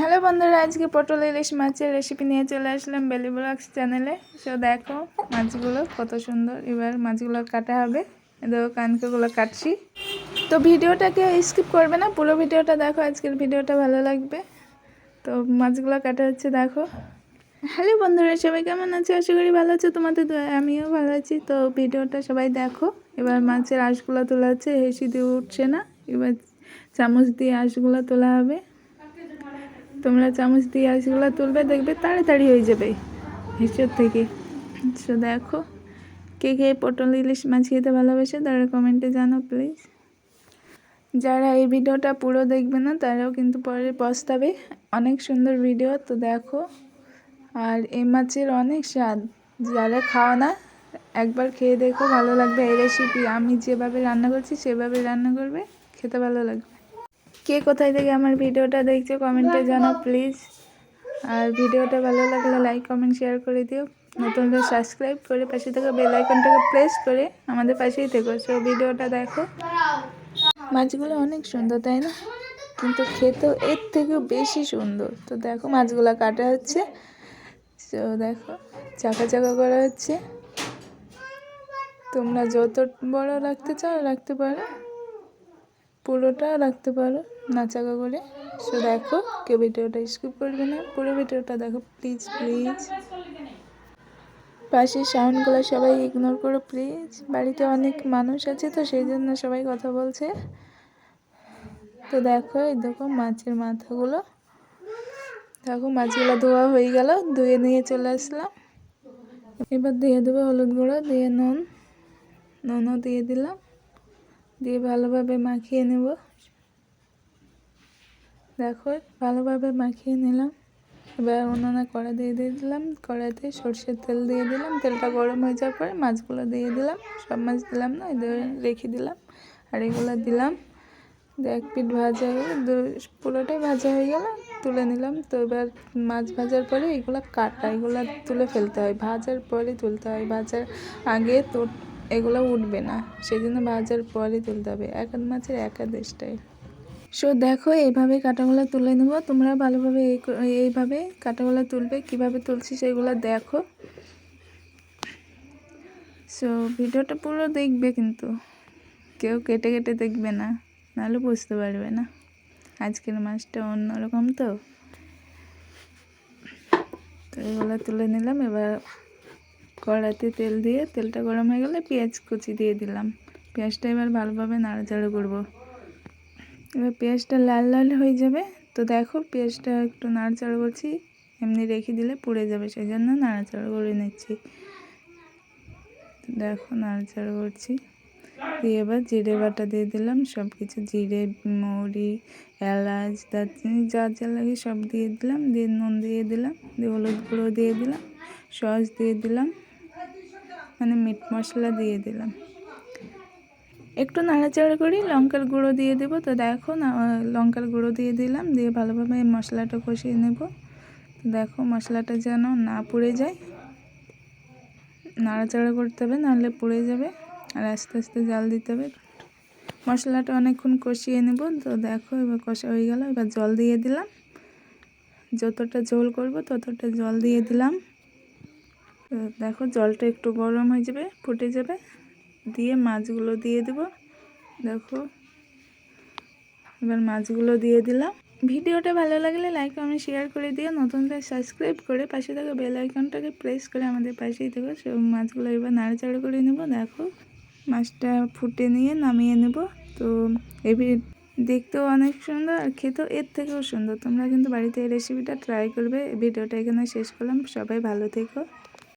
Hello বন্ধুরা, আজকে পটল, ইলিশ মাছের রেসিপি নিয়ে চলে আসলাম বেলি ব্লগস চ্যানেলে সো দেখো মাছগুলো কত সুন্দর। এবার মাছগুলো কাটা হবে। দেখো কানকেগুলো কাটছি। তো ভিডিওটাকে স্কিপ করবে না, পুরো ভিডিওটা দেখো, আজকের ভিডিওটা ভালো লাগবে। তো মাছগুলো কাটা হচ্ছে, দেখো। হ্যালো বন্ধুরা, সবাই কেমন আছে? আশা করি ভালো আছো, তোমাদের আমিও ভালো আছি। তো ভিডিওটা সবাই দেখো। এবার মাছের আঁশগুলো তোলা হচ্ছে হেসি দিয়ে উঠছে না। এবার চামচ দিয়ে আঁশগুলো তোলা হবে। তোমরা চামচ দিয়ে আঁশগুলো তুলবে, দেখবে তাড়াতাড়ি হয়ে যাবে হিসেব থেকে। সো দেখো, কে কে পটল, ইলিশ মাছ খেতে ভালোবাসে তারা কমেন্টে জানো প্লিজ। যারা এই ভিডিওটা পুরো দেখবে না, তারাও কিন্তু পরে পস্তাবে। অনেক সুন্দর ভিডিও, তো দেখো। আর এই মাছের অনেক স্বাদ। যারা খাও না, একবার খেয়ে দেখো, ভালো লাগবে। এই রেসিপি আমি যেভাবে রান্না করছি, সেভাবে রান্না করবে, খেতে ভালো লাগবে। কে কোথায় থেকে আমার ভিডিওটা দেখছ কমেন্টে জানাও প্লিজ আর ভিডিওটা ভালো লাগলে লাইক কমেন্ট শেয়ার করে দিও। নতুনদের সাবস্ক্রাইব করে পাশে থাকা বেল আইকনটাকে প্রেস করে আমাদের পাশেই থেকো। সো ভিডিওটা দেখো। মাছগুলো অনেক সুন্দর তাই না? কিন্তু খেতেও এর থেকেও বেশি সুন্দর। তো দেখো মাছগুলো কাটা হচ্ছে। তো দেখো চাকা চাকা করা হচ্ছে। তোমরা যত বড় রাখতে চাও রাখতে পারো। পুরোটা রাখতে পারো নাচাকা করে। সো দেখো, কেউ ভিডিওটা স্কিপ করবে না। পুরো ভিডিওটা দেখো প্লিজ প্লিজ পাশের সাউন্ডগুলো সবাই ইগনোর করো প্লিজ বাড়িতে অনেক মানুষ আছে, তো সেই জন্য সবাই কথা বলছে। তো দেখো, এই দেখো মাছের মাথাগুলো। দেখো মাছগুলো ধোয়া হয়ে গেল, ধুয়ে নিয়ে চলে আসলাম। এবার দিয়ে দেবো হলুদ গুঁড়ো, দিয়ে নুন। নুনও দিয়ে দিলাম। দিয়ে ভালোভাবে মাখিয়ে নেব। দেখো, ভালোভাবে মাখিয়ে নিলাম। এবার উনুনে কড়া দিয়ে দিয়ে দিলাম। কড়াতে সর্ষের তেল দিয়ে দিলাম। তেলটা গরম হয়ে যাওয়ার পরে মাছগুলো দিয়ে দিলাম। সব মাছ দিলাম না রেখে দিলাম। আর এগুলো দিলাম। এক পিঠ ভাজা হয়ে পুরোটাই ভাজা হয়ে গেল। তুলে নিলাম। তো এবার মাছ ভাজার পরে এগুলো কাটা, এগুলো তুলে ফেলতে হয়। ভাজার পরে তুলতে হয়। ভাজার আগে তো এগুলো উঠবে না। সেই জন্য ভাজার পরে তুলতে হবে। এক আধ মাছের এক আধ স্টাইল সো দেখো, এইভাবে কাটাগুলো তুলে নেব। তোমরা ভালোভাবে এই এইভাবে কাটাগুলো তুলবে, কীভাবে তুলছি সেগুলো দেখো। সো ভিডিওটা পুরো দেখবে কিন্তু। কেউ কেটে কেটে দেখবে না, নাহলে বুঝতে পারবে না। আজকের মাছটা অন্যরকম তো। তো এগুলো তুলে নিলাম, এবার কড়াতে তেল দিয়ে তেলটা গরম হয়ে গেলে পেঁয়াজ কুচি দিয়ে দিলাম। পেঁয়াজটা এবার ভালোভাবে নাড়াচাড়া করব। এবার পেঁয়াজটা লাল লাল হয়ে যাবে। তো দেখো পেঁয়াজটা একটু নাড়াচাড়া করছি, এমনি রেখে দিলে পুড়ে যাবে সেই জন্য নাড়াচাড়া করে নিচ্ছি। দেখো নাড়াচাড়া করছি। দিয়ে এবার জিরে বাটা দিয়ে দিলাম সব কিছু জিরে, মৌরি, এলাচ, দারচিনি, যা যা লাগে সব দিয়ে দিলাম। দিয়ে নুন দিয়ে দিলাম, দিয়ে হলুদ গুঁড়ো দিয়ে দিলাম, সস দিয়ে দিলাম। মানে মিট মশলা দিয়ে দিলাম। একটু নাড়াচাড়া করি, লঙ্কার গুঁড়ো দিয়ে দেবো। তো দেখো না লঙ্কার গুঁড়ো দিয়ে দিলাম, দিয়ে ভালোভাবে মশলাটা কষিয়ে নেব। দেখো মশলাটা যেন না পুড়ে যায়। নাড়াচাড়া করতে হবে, নাহলে পুড়ে যাবে। আর আস্তে আস্তে জাল দিতে হবে। মশলাটা অনেকক্ষণ কষিয়ে নেব। তো দেখো এবার কষা হয়ে গেল, এবার জল দিয়ে দিলাম। যতটা ঝোল করব ততটা জল দিয়ে দিলাম। দেখো জলটা একটু গরম হয়ে যাবে, ফুটে যাবে। দিয়ে মাছগুলো দিয়ে দেব। দেখো, এবার মাছগুলো দিয়ে দিলাম। ভিডিওটা ভালো লাগলে লাইক কমেন্ট শেয়ার করে দিও। নতুনদের সাবস্ক্রাইব করে পাশে থাকা বেল আইকনটাকে প্রেস করে আমাদের পাশেই থেকো। সে মাছগুলো এবার নাড়াচাড়া করে নেব। দেখো, মাছটা ফুটে নিয়ে নামিয়ে নেব। তো এই দেখতেও অনেক সুন্দর আর খেতেও এর থেকেও সুন্দর। তোমরা কিন্তু বাড়িতে এই রেসিপিটা ট্রাই করবে। ভিডিওটা এখানে শেষ করলাম। সবাই ভালো থেকো।